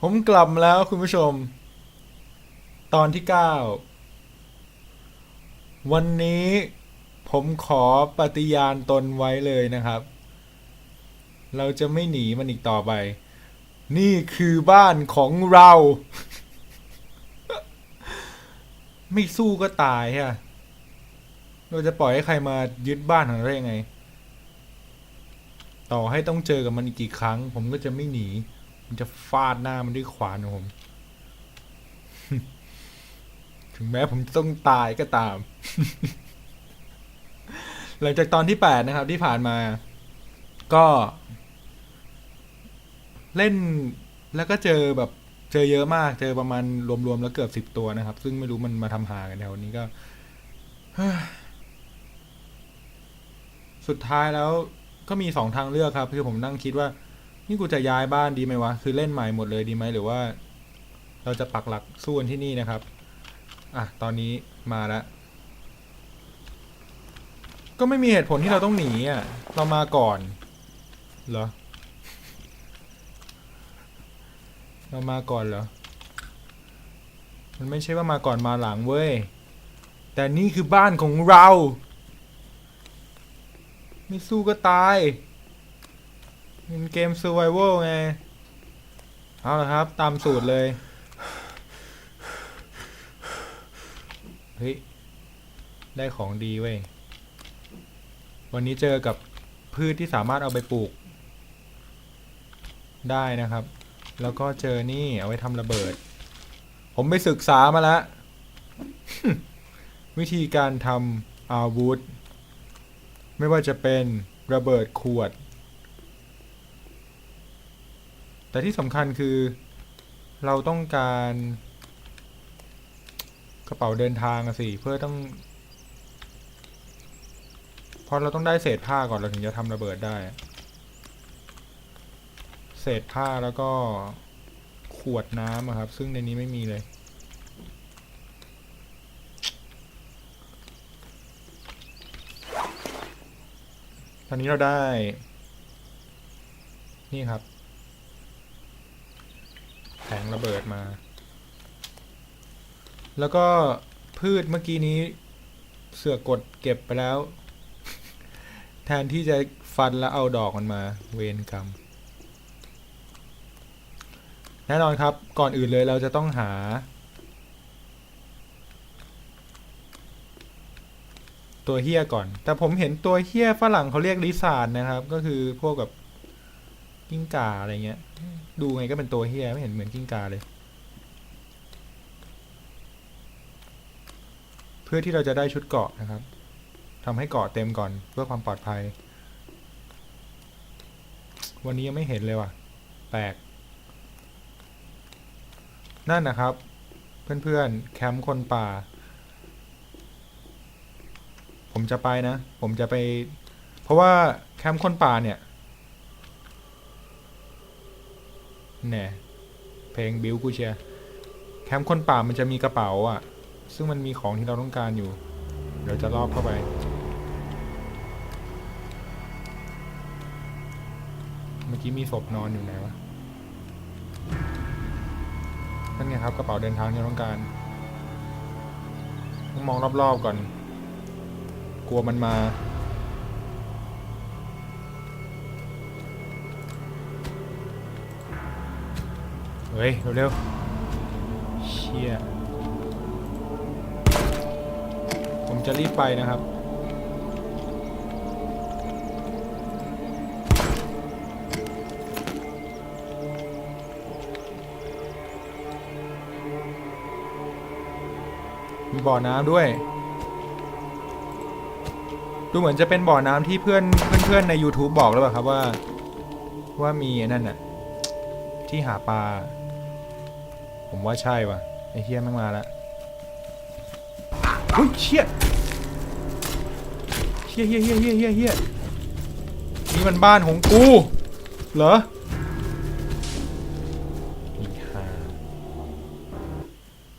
ผมกลับมาแล้วคุณผู้ชม ตอนที่เก้าวันนี้ผมขอปฏิญาณตนไว้เลยนะครับ เราจะไม่หนีมันอีกต่อไป นี่คือบ้านของเรา ไม่สู้ก็ตายฮะเราจะปล่อยให้ใครมายึดบ้านของเราได้ยังไง ต่อให้ต้องเจอกับมันอีกกี่ครั้ง ผมก็จะไม่หนีผมจะฟาดหน้ามันด้วยขวานของผม ถึงแม้ผมจะต้องตายก็ตาม หลังจากตอนที่แปดนะครับ ที่ผ่านมา ก็ เล่นแล้วก็เจอแบบเจอเยอะมาก เจอประมาณรวมๆแล้วเกือบสิบตัวนะครับ ซึ่งไม่รู้มันมาทำหากันแถวนี้ก็สุดท้ายแล้ว ก็มีสองทางเลือกครับ คือผมนั่งคิดว่า นี่กูจะย้ายบ้านดีไหมวะ คือเล่นใหม่หมดเลยดีไหมหรือว่า เราจะปักหลักสู้กันที่นี่นะครับ อะ ตอนนี้มาแล้วก็ไม่มีเหตุผลที่เราต้องหนีอะ เรามาก่อน เหรอ เรามาก่อนเหรอ มันไม่ใช่ว่ามาก่อนมาหลังเว้ย แต่นี่คือบ้านของเรา ไม่สู้ก็ตายเป็นเกม survival ไง เอาละครับ ตามสูตรเลย เฮ้ย ได้ของดีเว้ย วันนี้เจอกับพืชที่สามารถเอาไปปลูก ได้นะครับ แล้วก็เจอนี่ เอาไว้ทำระเบิด ผมไปศึกษามาแล้ว วิธีการทำอาวุธ ไม่ว่าจะเป็นระเบิดขวด แต่ที่สำคัญคือเราต้องการกระเป๋าเดินทางสิเพื่อต้องเพราะเราต้องได้เศษผ้าก่อนเราถึงจะทำระเบิดได้ เศษผ้าแล้วก็ขวดน้ำครับ ซึ่งในนี้ไม่มีเลย ตอนนี้เราได้ นี่ครับ แผงระเบิดมา แล้วก็พืชเมื่อกี้นี้เสือกกดเก็บไปแล้ว แทนที่จะฟันแล้วเอาดอกมันมา เวนกรรม แน่นอนครับ ก่อนอื่นเลยเราจะต้องหา ตัวเฮี้ยก่อน แต่ผมเห็นตัวเฮี้ยฝรั่งเขาเรียกลิซาร์ดนะครับ ก็คือพวกกับกิ้งก่าอะไรเงี้ย ดูไงก็เป็นตัวเฮี้ยไม่เห็นเหมือนกิ้งก่าเลย เพื่อที่เราจะได้ชุดเกาะนะครับทำให้เกาะเต็มก่อนเพื่อความปลอดภัย วันนี้ยังไม่เห็นเลยว่ะ แปลก นั่นนะครับ เพื่อนๆ แคมป์คนป่า ผมจะไปนะ ผมจะไป เพราะว่าแคมป์คนป่าเนี่ยแหน่เพลงบิวกูเชียแคมป์คนป่ามันจะมีกระเป๋าอะ ซึ่งมันมีของที่เราต้องการอยู่ เดี๋ยวจะลอบเข้าไปเมื่อกี้มีศพนอนอยู่ไหนวะนั่นไงครับกระเป๋าเดินทางที่เราต้องการ ต้องมองรอบๆก่อน กลัวมันมา เฮ้ย เร็วๆ เชี่ย ผมจะรีบไปนะครับมีบ่อน้ำด้วย ดูเหมือนจะเป็นบ่อน้ำที่เพื่อนเพื่อนๆใน YouTube บอกแล้วเปล่าครับว่า ว่ามีนั่นน่ะ ที่หาปลา ผมว่าใช่ว่ะไอ้เฮียม่งมาล้วอุ้ยเชี่ยเฮียเฮียเฮียเฮียเฮียเฮียนี่มันบ้านของกู เหรอ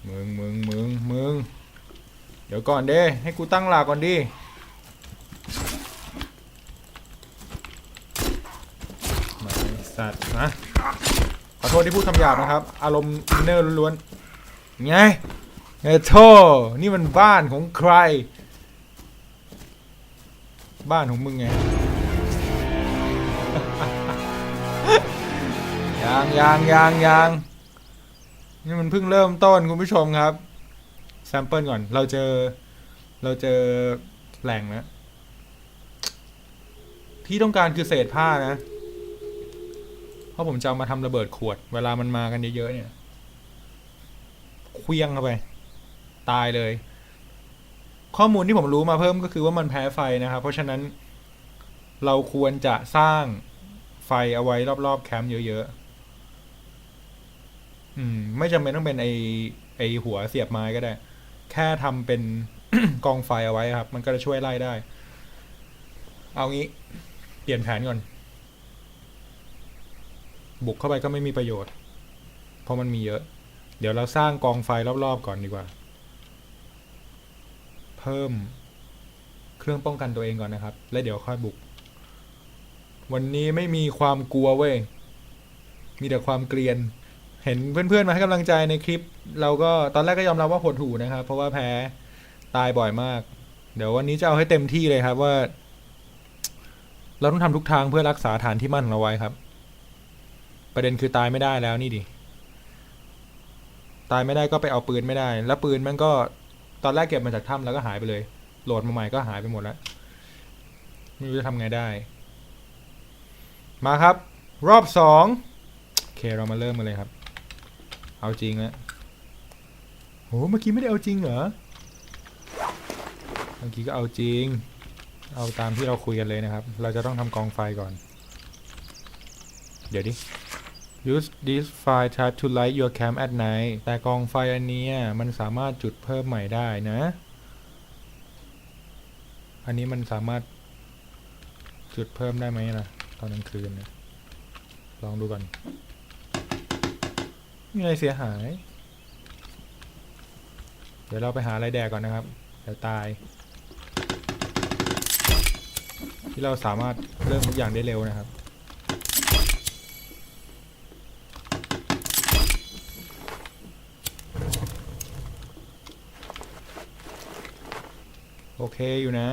มึงมึงมึงมึงเดี๋ยวก่อนเด้ให้กูตั้งหลักก่อนดิ มา สัตว์นะขอ โทษที่พูดคำหยาบนะครับ อารมณ์อินเนอร์ล้วนๆไงไงโทษนี่มันบ้านของใคร บ้านของมึงไงยางยางยางยางนี่มันเพิ่งเริ่มต้นคุณผู้ชมครับแซมเปิลก่อน เราเจอ เราเจอแหล่งนะที่ต้องการคือเศษผ้านะ ราะผมจะเอามาทำระเบิดขวด เวลามันมากันเยอะๆเนี่ยเคลี้ยงเข้าไป ตายเลย ข้อมูลที่ผมรู้มาเพิ่มก็คือว่ามันแพ้ไฟนะครับ เพราะฉะนั้น เราควรจะสร้างไฟเอาไว้รอบๆแคมป์เยอะๆอืม ไม่จำเป็นต้องเป็นไอไอหัวเสียบไม้ก็ได้ แค่ทำเป็นกองไฟเอาไว้ครับ มันก็จะช่วยไล่ได้ เอางี้ เปลี่ยนแผนก่อน บุกเข้าไปก็ไม่มีประโยชน์ เพราะมันมีเยอะ เดี๋ยวเราสร้างกองไฟรอบๆก่อนดีกว่า เพิ่มเครื่องป้องกันตัวเองก่อนนะครับ แล้วเดี๋ยวค่อยบุก วันนี้ไม่มีความกลัวเว้ย มีแต่ความเกลียน เห็นเพื่อนๆมาให้กำลังใจในคลิป เราก็ตอนแรกก็ยอมรับว่าหดหูนะครับ เพราะว่าแพ้ตายบ่อยมาก เดี๋ยววันนี้จะเอาให้เต็มที่เลยครับว่า เราต้องทำทุกทางเพื่อรักษาฐานที่มั่นของเราไว้ครับ ประเด็นคือตายไม่ได้แล้วนี่ดิ ตายไม่ได้ก็ไปเอาปืนไม่ได้ แล้วปืนมันก็ตอนแรกเก็บมาจากถ้ำแล้วก็หายไปเลย โหลดมาใหม่ก็หายไปหมดแล้ว ไม่รู้จะทำไงได้ มาครับ รอบสองโอเคเรามาเริ่มกันเลยครับ เอาจริงแล้วโหเมื่อกี้ไม่ได้เอาจริงเหรอ เมื่อกี้ก็เอาจริง เอาตามที่เราคุยกันเลยนะครับ เราจะต้องทำกองไฟก่อน เดี๋ยวดิ use this fire type to light your camp at night แต่กองไฟอันนี้มันสามารถจุดเพิ่มใหม่ได้นะ อันนี้มันสามารถจุดเพิ่มได้ไหมล่ะตอนกลางคืนนี่ยลองดูก่อนไมมีอะไรเสียหาย เดี๋ยวเราไปหาอะไรแดกก่อนนะครับ เดี๋ยวตาย ที่เราสามารถเริ่มทุกอย่างได้เร็วนะครับ โอเคอยู่นะ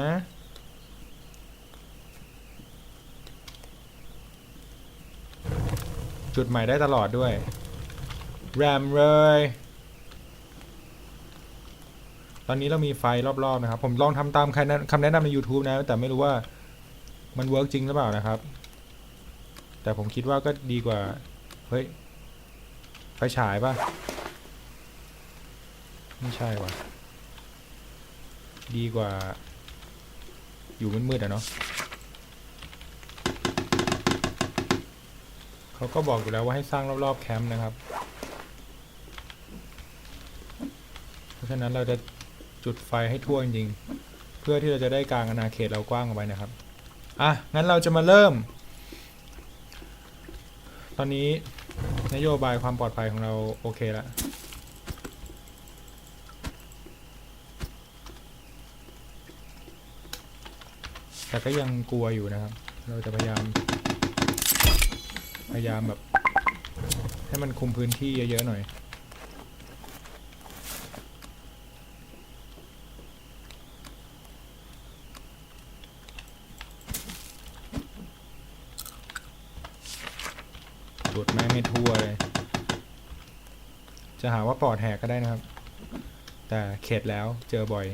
จุดใหม่ได้ตลอดด้วย แรมเลย ตอนนี้เรามีไฟรอบๆนะครับ ผมลองทำตามคำแนะนำใน YouTube นะ แต่ไม่รู้ว่ามันเวิร์กจริงหรือเปล่านะครับ แต่ผมคิดว่าก็ดีกว่า เฮ้ย ไฟฉายป่ะไม่ใช่ว่ะ ดีกว่า อยู่มืดๆอะเนาะเขาก็บอกอยู่แล้วว่าให้สร้างรอบๆแคมป์นะครับ เพราะฉะนั้นเราจะจุดไฟให้ทั่วจริงๆเพื่อที่เราจะได้กลางอาณาเขตเรากว้างออกไปนะครับ อะ งั้นเราจะมาเริ่ม ตอนนี้นโยบายความปลอดภัยของเราโอเคแล้ว แต่ก็ยังกลัวอยู่นะครับ เราจะพยายาม พยายามแบบ ให้มันคุมพื้นที่เยอะๆหน่อย จุดแม่งให้ทั่วเลย จะหาว่าปอดแหกก็ได้นะครับ แต่เข็ดแล้วเจอบ่อย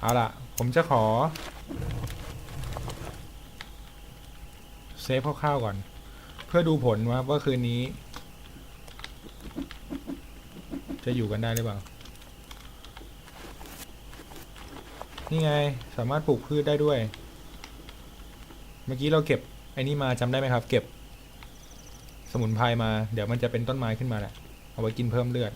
เอาล่ะ ผมจะขอ เซฟคร่าวๆก่อน เพื่อดูผลว่าว่าคืนนี้ จะอยู่กันได้หรือเปล่า นี่ไงสามารถปลูกพืชได้ด้วย เมื่อกี้เราเก็บไอ้นี่มาจำได้ไหมครับ เก็บ สมุนไพรมา เดี๋ยวมันจะเป็นต้นไม้ขึ้นมาแหละ เอาไว้กินเพิ่มเลือด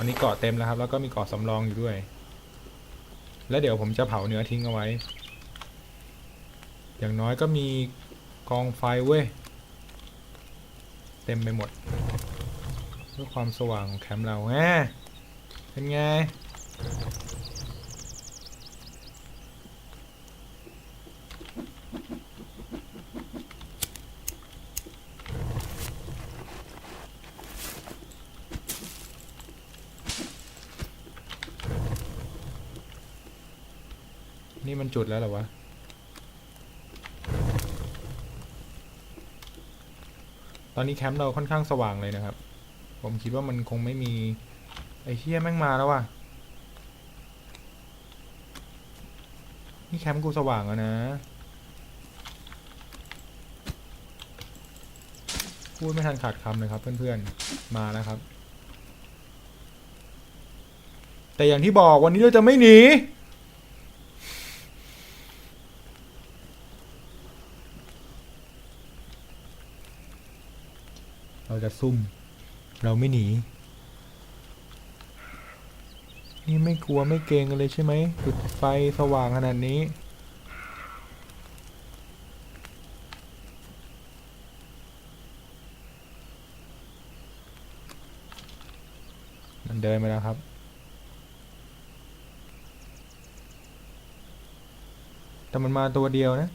อนนี้เกาะเต็มแล้วครับ แล้วก็มีเกาะสำรองอยู่ด้วย แล้วเดี๋ยวผมจะเผาเนื้อทิ้งเอาไว้ อย่างน้อยก็มีกองไฟเว้ย เต็มไปหมดเพื่อความสว่างของแคมป์เราแหมเป็นไง จุดแล้วหรอวะ ตอนนี้แคมป์เราค่อนข้างสว่างเลยนะครับ ผมคิดว่ามันคงไม่มี ไอ้เฮียแม่งมาแล้วว่ะ นี่แคมป์กูสว่างแล้วนะ พูดไม่ทันขาดคำเลยครับ เพื่อนๆ มาแล้วครับ แต่อย่างที่บอกวันนี้เราจะไม่หนี เราจะซุ่ม เราไม่หนี นี่ไม่กลัวไม่เกรงกันเลยใช่ไหมจุดไฟสว่างขนาดนี้ มันเดินมาแล้วครับแต่มันมาตัวเดียวนะ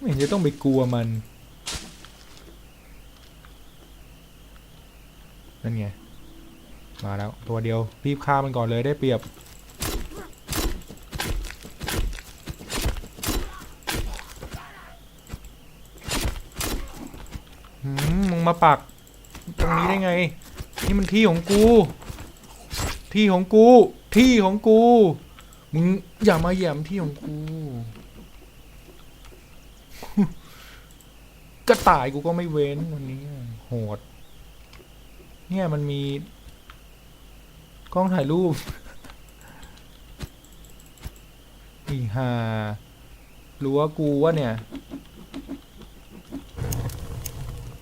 ไม่เห็น จะต้องไปกลัวมัน นั่นไง มาแล้ว ตัวเดียวรีบฆ่ามันก่อนเลยได้เปรียบ มึงมาปัก ตรงนี้ได้ไง นี่มันที่ของกู ที่ของกู ที่ของกู มึงอย่ามาแย่มที่ของกู กระต่ายกูก็ไม่เว้นวันนี้ โหด เนี่ยมันมี กล้องถ่ายรูปอีห่ารู้ว่ากูว่าเนี่ย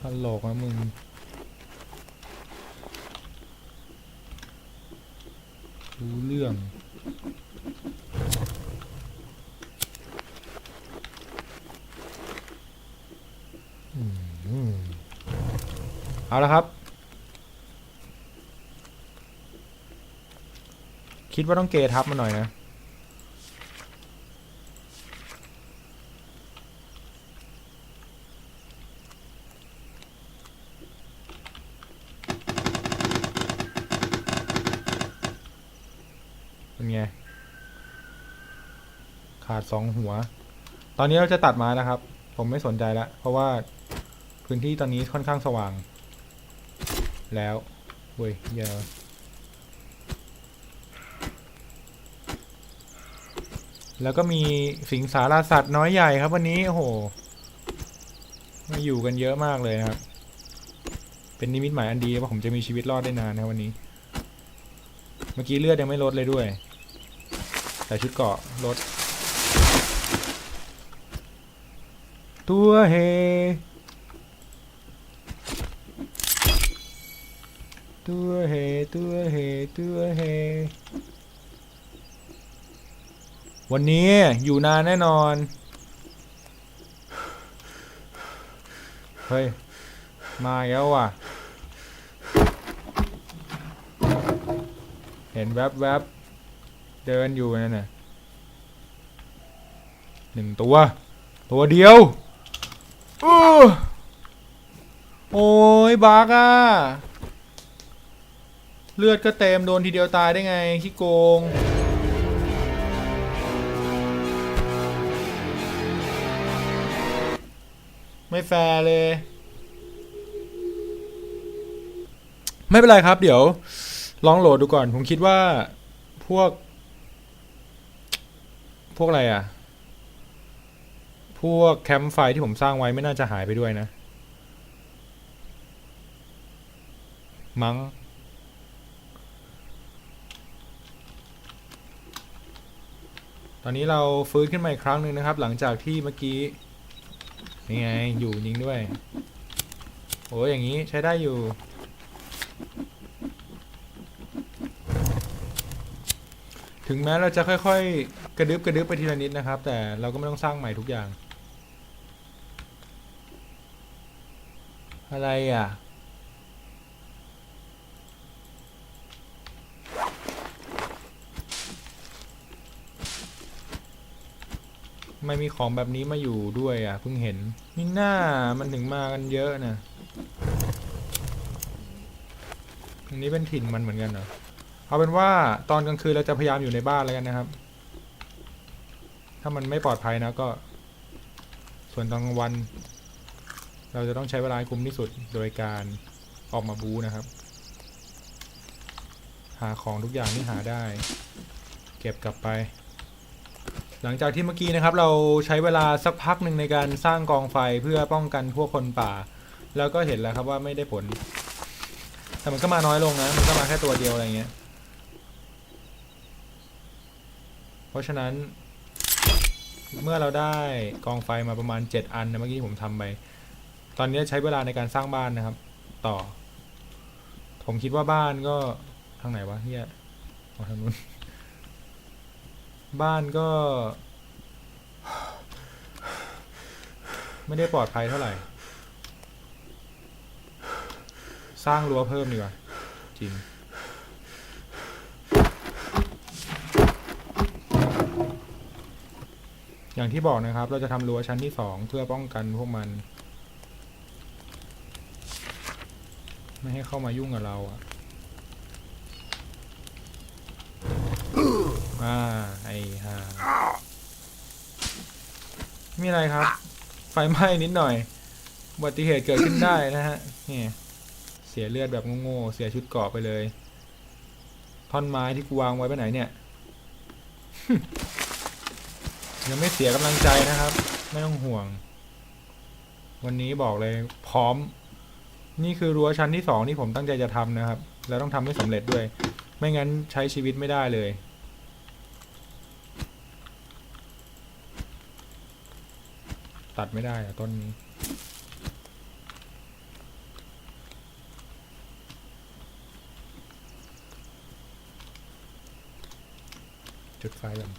ตลกนะมึงรู้เรื่อง อืม เอาละครับ คิดว่าต้องเกทับมาหน่อยนะเป็นไง ขาดสองหัว ตอนนี้เราจะตัดไม้นะครับ ผมไม่สนใจแล้วเพราะว่า พื้นที่ตอนนี้ค่อนข้างสว่าง แล้วเว้ยเยอะแล้วก็มีสิงสารสัตว์น้อยใหญ่ครับวันนี้โอ้โหมาอยู่กันเยอะมากเลยครับ เป็นนิมิตหมายอันดีว่าผมจะมีชีวิตรอดได้นานนะวันนี้ เมื่อกี้เลือดยังไม่ลดเลยด้วย แต่ชุดเกาะลด ตัวเฮ ตัวเฮตัวเฮตัวเฮวันนี้อยู่นานแน่นอน เฮ้ย มาแล้วว่ะ เห็นแวบๆเดินอยู่นั่นน่ะหนึ่งตัว ตัวเดียวอู้โอ้ยบากอะ เลือดก็เต็มโดนทีเดียวตายได้ไงขี้โกง ไม่แฟร์เลย ไม่เป็นไรครับ เดี๋ยว ลองโหลดดูก่อน ผมคิดว่าพวก พวกอะไรอะ พวกแคมป์ไฟที่ผมสร้างไว้ไม่น่าจะหายไปด้วยนะ มั้ง อนนี้เราฟื้นขึ้นมาอีกครั้งหนึ่งนะครับ หลังจากที่เมื่อกี้นี่ไงอยู่ยิงด้วยโอ้ยอย่างนี้ใช้ได้อยู่ ถึงแม้เราจะค่อยๆ กระดึบกระดึบไปทีละนิดนะครับ แต่เราก็ไม่ต้องสร้างใหม่ทุกอย่าง อะไรอะ ไม่มีของแบบนี้มาอยู่ด้วยอะเพิ่งเห็นนี่หน้ามันถึงมากันเยอะนะอันนี้เป็นถิ่นมันเหมือนกันเหรอเอาเป็นว่าตอนกลางคืนเราจะพยายามอยู่ในบ้านแล้วกันนะครับ ถ้ามันไม่ปลอดภัยนะก็ ส่วนตอนกลางวัน เราจะต้องใช้เวลาคุ้มที่สุดโดยการออกมาบูนะครับ หาของทุกอย่างที่หาได้ เก็บกลับไป หลังจากที่เมื่อกี้นะครับเราใช้เวลาสักพักหนึ่งในการสร้างกองไฟเพื่อป้องกันพวกคนป่า แล้วก็เห็นแล้วครับว่าไม่ได้ผล แต่มันก็มาน้อยลงนะ มันก็มาแค่ตัวเดียวอะไรเงี้ย เพราะฉะนั้น เมื่อเราได้กองไฟมาประมาณ 7 อันนะเมื่อกี้ผมทำไป ตอนนี้ใช้เวลาในการสร้างบ้านนะครับ ต่อ ผมคิดว่าบ้านก็ทางไหนวะเฮียออทางนู้น บ้านก็ ไม่ได้ปลอดภัยเท่าไหร่ สร้างรั้วเพิ่มดีกว่า จริง อย่างที่บอกนะครับ เราจะทำรั้วชั้นที่สองเพื่อป้องกันพวกมัน ไม่ให้เข้ามายุ่งกับเราอะ อ่าไอ้ห่าไม่มีอะไรครับ ไฟไหม้นิดหน่อยอุบัติเหตุเกิดขึ้นได้นะฮะนี่เสียเลือดแบบโง่ๆเสียชุดเกราะไปเลย ท่อนไม้ที่กูวางไว้ไปไหนเนี่ย ยังไม่เสียกำลังใจนะครับ ไม่ต้องห่วง วันนี้บอกเลยพร้อม นี่คือรั้วชั้นที่สองที่ผมตั้งใจจะทำนะครับ แล้วต้องทำให้สำเร็จด้วย ไม่งั้นใช้ชีวิตไม่ได้เลย ตัดไม่ได้อะต้นนี้ จุดไฟก่อน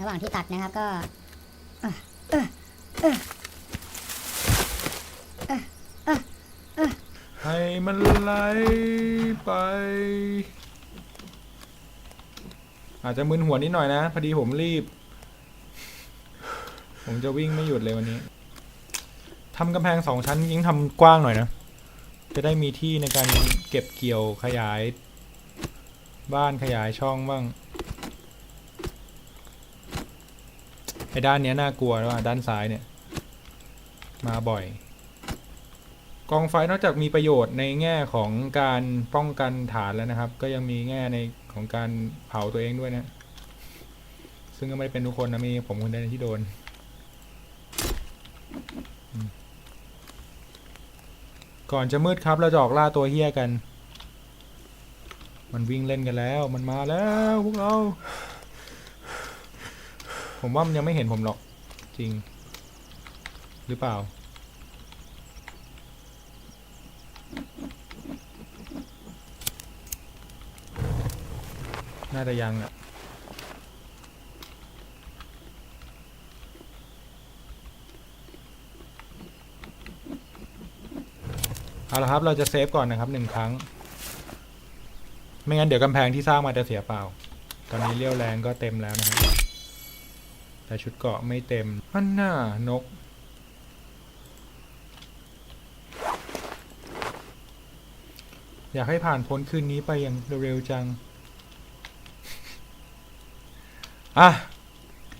ระหว่างที่ตัดนะครับก็ ให้ มันไหลไป อาจจะมึนหัวนิดหน่อยนะ พอดีผมรีบ ผมจะวิ่งไม่หยุดเลยวันนี้ทำกำแพงสองชั้นยิ่งทำกว้างหน่อยนะ จะได้มีที่ในการเก็บเกี่ยวขยาย บ้านขยายช่องบ้างไอ้ด้านเนี้ยน่ากลัวแล้วอะด้านซ้ายเนี่ย มาบ่อย กองไฟนอกจากมีประโยชน์ในแง่ของการป้องกันฐานแล้วนะครับ ก็ยังมีแง่ในของการเผาตัวเองด้วยนะ ซึ่งก็ไม่ได้เป็นทุกคนนะมีผมคนเดียวที่โดนก่อนจะมืดครับเราจะออกล่าตัวเฮี้ยกัน มันวิ่งเล่นกันแล้ว มันมาแล้วพวกเรา ผมว่ามันยังไม่เห็นผมหรอก จริง หรือเปล่า น่าจะยังอะเอาละครับ เราจะเซฟก่อนนะครับหนึ่งครั้ง ไม่งั้นเดี๋ยวกำแพงที่สร้างมาจะเสียเปล่า ตอนนี้เลี้ยวแรงก็เต็มแล้วนะครับ แต่ชุดเกาะไม่เต็มอันน่านก อยากให้ผ่านพ้นคืนนี้ไปอย่างเร็วๆจัง อะ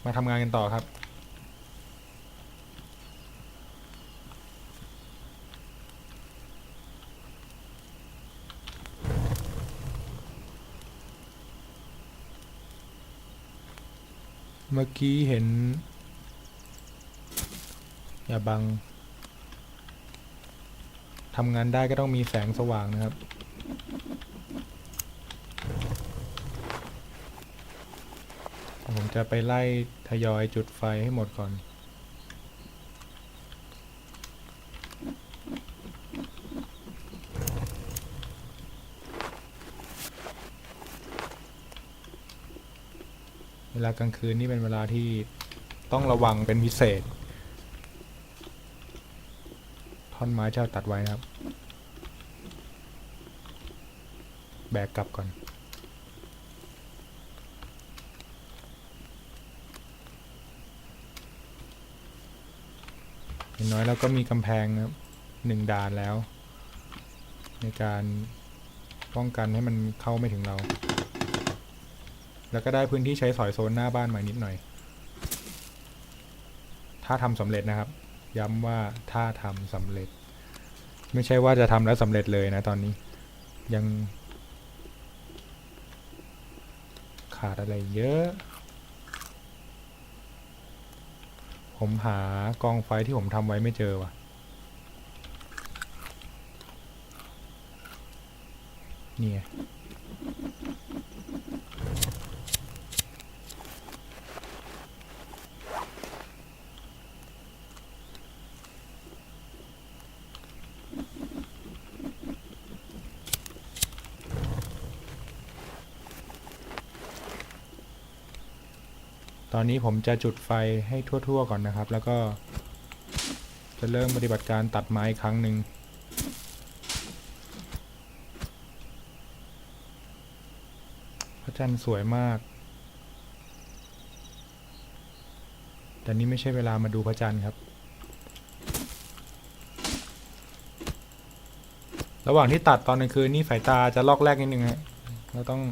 มาทำงานกันต่อครับ เมื่อกี้เห็น อย่าบังทำงานได้ก็ต้องมีแสงสว่างนะครับ ผมจะไปไล่ทยอยจุดไฟให้หมดก่อน เวลากลางคืนนี่เป็นเวลาที่ต้องระวังเป็นพิเศษ ท่อนไม้เจ้าตัดไว้นะครับ แบกกลับก่อน อย่างน้อยเราก็มีกำแพงนะครับหนึ่งด่านแล้ว ในการป้องกันให้มันเข้าไม่ถึงเรา แล้วก็ได้พื้นที่ใช้สอยโซนหน้าบ้านใหม่นิดหน่อย ถ้าทำสำเร็จนะครับ ย้ำว่าถ้าทำสำเร็จ ไม่ใช่ว่าจะทำแล้วสำเร็จเลยนะตอนนี้ยังขาดอะไรเยอะ ผมหากองไฟที่ผมทำไว้ไม่เจอว่ะ นี่ไง อนนี้ผมจะจุดไฟให้ทั่ว ๆ ก่อนนะครับ แล้วก็จะเริ่มปฏิบัติการตัดไม้ครั้งหนึ่งพระจันทร์สวยมาก แต่นี่ไม่ใช่เวลามาดูพระจันทร์ครับ ระหว่างที่ตัดตอนกลางคืนนี่สายตาจะลอกแรกนิดนึงฮะเราต้อง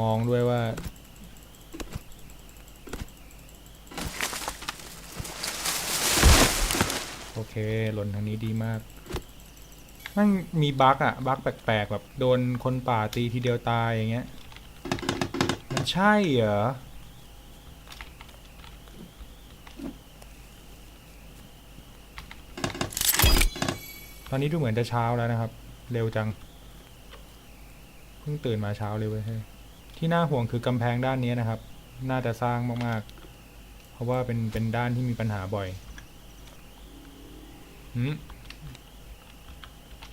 มองด้วยว่า โอเค หล่นทางนี้ดีมากมันมีบั๊กอะบั๊กแปลกๆแบบโดนคนป่าตีทีเดียวตายอย่างเงี้ย มันใช่เหรอ ตอนนี้ดูเหมือนจะเช้าแล้วนะครับ เร็วจัง เพิ่งตื่นมาเช้าเลยเว้ยที่น่าห่วงคือกำแพงด้านนี้นะครับ น่าจะสร้างมากๆ เพราะว่าเป็นเป็นด้านที่มีปัญหาบ่อย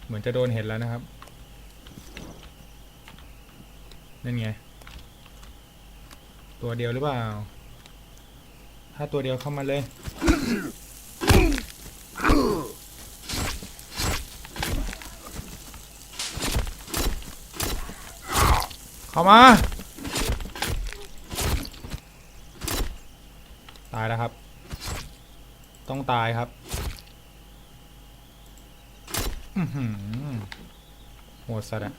เหมือนจะโดนเห็นแล้วนะครับ นั่นไง ตัวเดียวหรือเปล่า ถ้าตัวเดียวเข้ามาเลย เข้ามา ตายแล้วครับ ต้องตายครับ โหดสัตว์อะ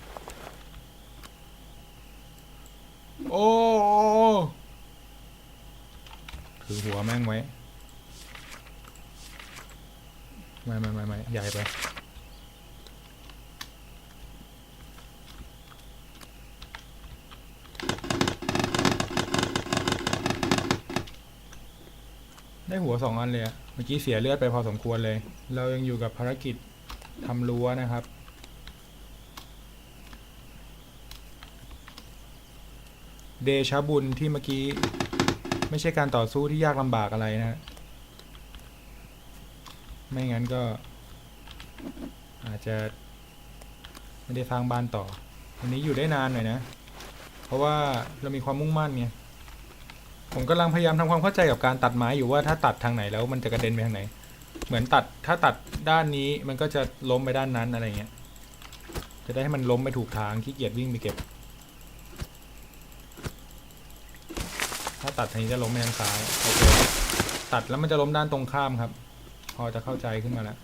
โอ้ถือหัวแม่งไว้ไม่ไม่ไม่ไม่ใหญ่ไปได้หัวสองอันเลยอะเมื่อกี้เสียเลือดไปพอสมควรเลย เรายังอยู่กับภารกิจ ทำรั้วนะครับ เดชะบุญที่เมื่อกี้ ไม่ใช่การต่อสู้ที่ยากลำบากอะไรนะ ไม่งั้นก็ อาจจะ ไม่ได้สร้างบ้านต่อ วันนี้อยู่ได้นานหน่อยนะ เพราะว่าเรามีความมุ่งมั่นไงผมกำลังพยายามทำความเข้าใจกับการตัดไม้อยู่ว่าถ้าตัดทางไหนแล้วมันจะกระเด็นไปทางไหน เหมือนตัดถ้าตัดด้านนี้มันก็จะล้มไปด้านนั้นอะไรเงี้ย จะได้ให้มันล้มไปถูกทางขี้เกียจวิ่งไปเก็บ ถ้าตัดทางนี้จะล้มไปทางซ้ายโอเคตัดแล้วมันจะล้มด้านตรงข้ามครับ พอจะเข้าใจขึ้นมาแล้ว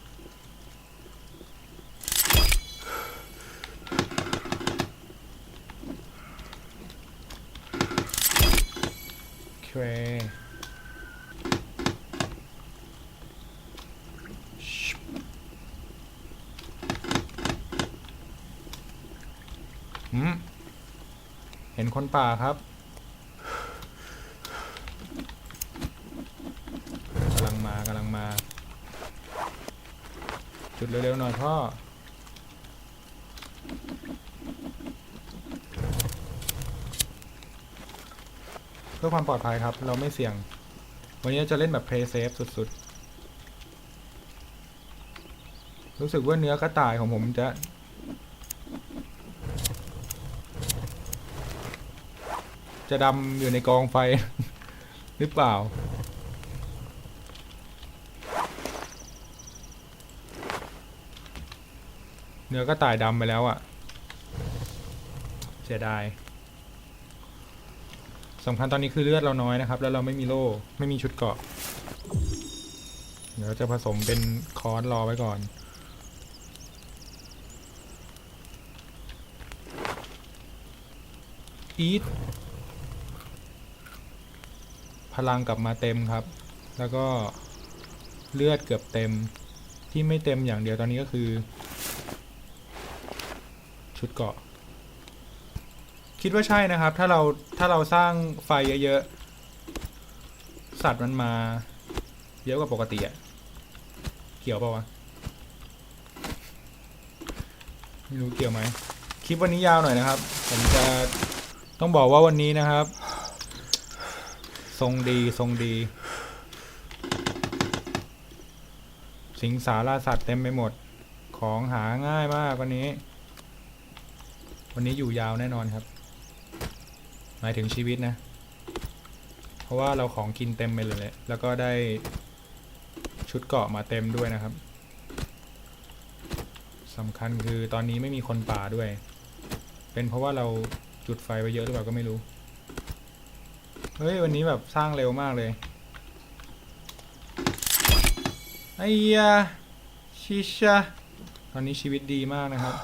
โอเค อืมเห็นคนป่าครับกำลังมากำลังมา จุดเร็วๆหน่อยพ่อ เพื่อความปลอดภัยครับ เราไม่เสี่ยง วันนี้จะเล่นแบบ play safe สุดๆ รู้สึกว่าเนื้อกระต่ายของผมจะ จะดำอยู่ในกองไฟ หรือเปล่า เนื้อก็ตายดำไปแล้วอะ่ะ เสียดายสำคัญตอนนี้คือเลือดเราน้อยนะครับ แล้วเราไม่มีโล่ไม่มีชุดเกราะ เดี๋ยวจะผสมเป็นคอร์สรอไว้ก่อนอีท พลังกลับมาเต็มครับ แล้วก็เลือดเกือบเต็มที่ไม่เต็มอย่างเดียวตอนนี้ก็คือ ชุดเกาะ คิดว่าใช่นะครับ ถ้าเราถ้าเราสร้างไฟเยอะๆสัตว์มันมาเยอะกว่าปกติอะเกี่ยวเปล่าวะไม่รู้เกี่ยวไหมคลิปวันนี้ยาวหน่อยนะครับ ผมจะต้องบอกว่าวันนี้นะครับ ทรงดีทรงดี สิงสาราสัตว์เต็มไปหมด ของหาง่ายมากวันนี้ วันนี้อยู่ยาวแน่นอนครับ หมายถึงชีวิตนะ เพราะว่าเราของกินเต็มไปเลย แล้วก็ได้ชุดเกาะมาเต็มด้วยนะครับสำคัญคือตอนนี้ไม่มีคนป่าด้วย เป็นเพราะว่าเราจุดไฟไปเยอะหรือเปล่าก็ไม่รู้ เฮ้ย วันนี้แบบสร้างเร็วมากเลยไอ้ยาชิชะตอนนี้ชีวิตดีมากนะครับ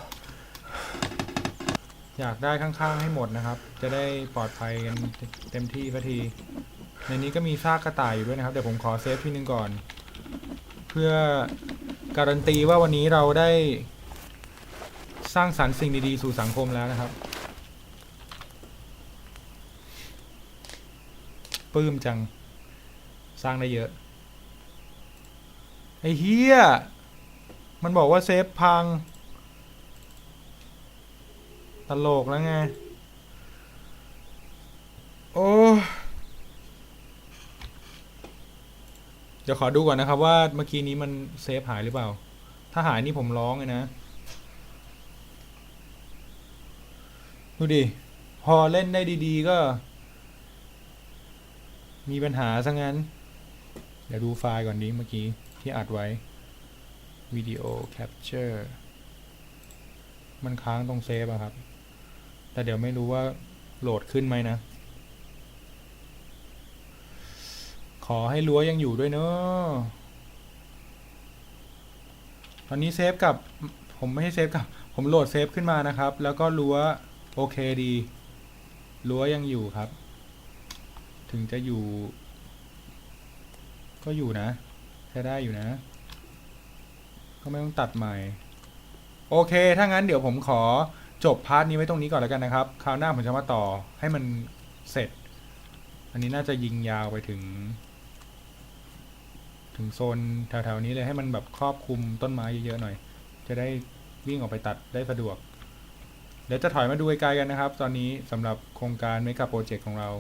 อยากได้ข้างๆให้หมดนะครับ จะได้ปลอดภัยกันเต็มที่สักที ในนี้ก็มีซากกระต่ายอยู่ด้วยนะครับ เดี๋ยวผมขอเซฟที่นึงก่อน เพื่อการันตีว่าวันนี้เราได้สร้างสรรค์สิ่งดีๆสู่สังคมแล้วนะครับ ปลื้มจัง สร้างได้เยอะ ไอ้เฮียมันบอกว่าเซฟพัง ตลกแล้วไง โอ้เดี๋ยวขอดูก่อนนะครับว่าเมื่อกี้นี้มันเซฟหายหรือเปล่า ถ้าหายนี่ผมร้องเลยนะ ดูดิ พอเล่นได้ดีๆก็ มีปัญหาซะงั้น เดี๋ยวดูไฟล์ก่อนดีเมื่อกี้ ที่อัดไว้วิดีโอแคปเจอร์มันค้างตรงเซฟอะครับ แต่เดี๋ยวไม่รู้ว่าโหลดขึ้นไหมนะ ขอให้รั้วยังอยู่ด้วยเนอะตอนนี้เซฟกับ ผมไม่ให้เซฟกับ ผมโหลดเซฟขึ้นมานะครับ แล้วก็รั้วโอเคดี รั้วยังอยู่ครับ ถึงจะอยู่ ก็อยู่นะ ใช้ได้อยู่นะ ก็ไม่ต้องตัดใหม่ โอเค ถ้างั้นเดี๋ยวผมขอจบพาร์ทนี้ไว้ตรงนี้ก่อนแล้วกันนะครับ คราวหน้าผมจะมาต่อให้มันเสร็จ อันนี้น่าจะยิงยาวไปถึง ถึงโซนแถวๆนี้เลยให้มันแบบครอบคลุมต้นไม้เยอะๆหน่อย จะได้วิ่งออกไปตัดได้สะดวก เดี๋ยวจะถอยมาดูไกลๆกันนะครับ ตอนนี้สำหรับโครงการเมกะโปรเจกต์ของเรา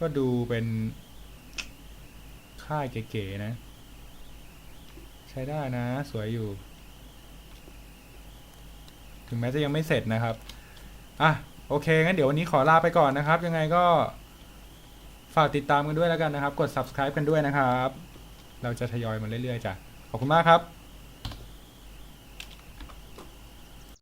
ก็ดูเป็นค่ายเก๋ๆนะ ใช้ได้นะ สวยอยู่ ถึงแม้จะยังไม่เสร็จนะครับ อะ โอเค งั้นเดี๋ยววันนี้ขอลาไปก่อนนะครับ ยังไงก็ฝากติดตามกันด้วยแล้วกันนะครับ กด subscribe กันด้วยนะครับ เราจะทยอยมาเรื่อยๆจ้ะ ขอบคุณมากครับ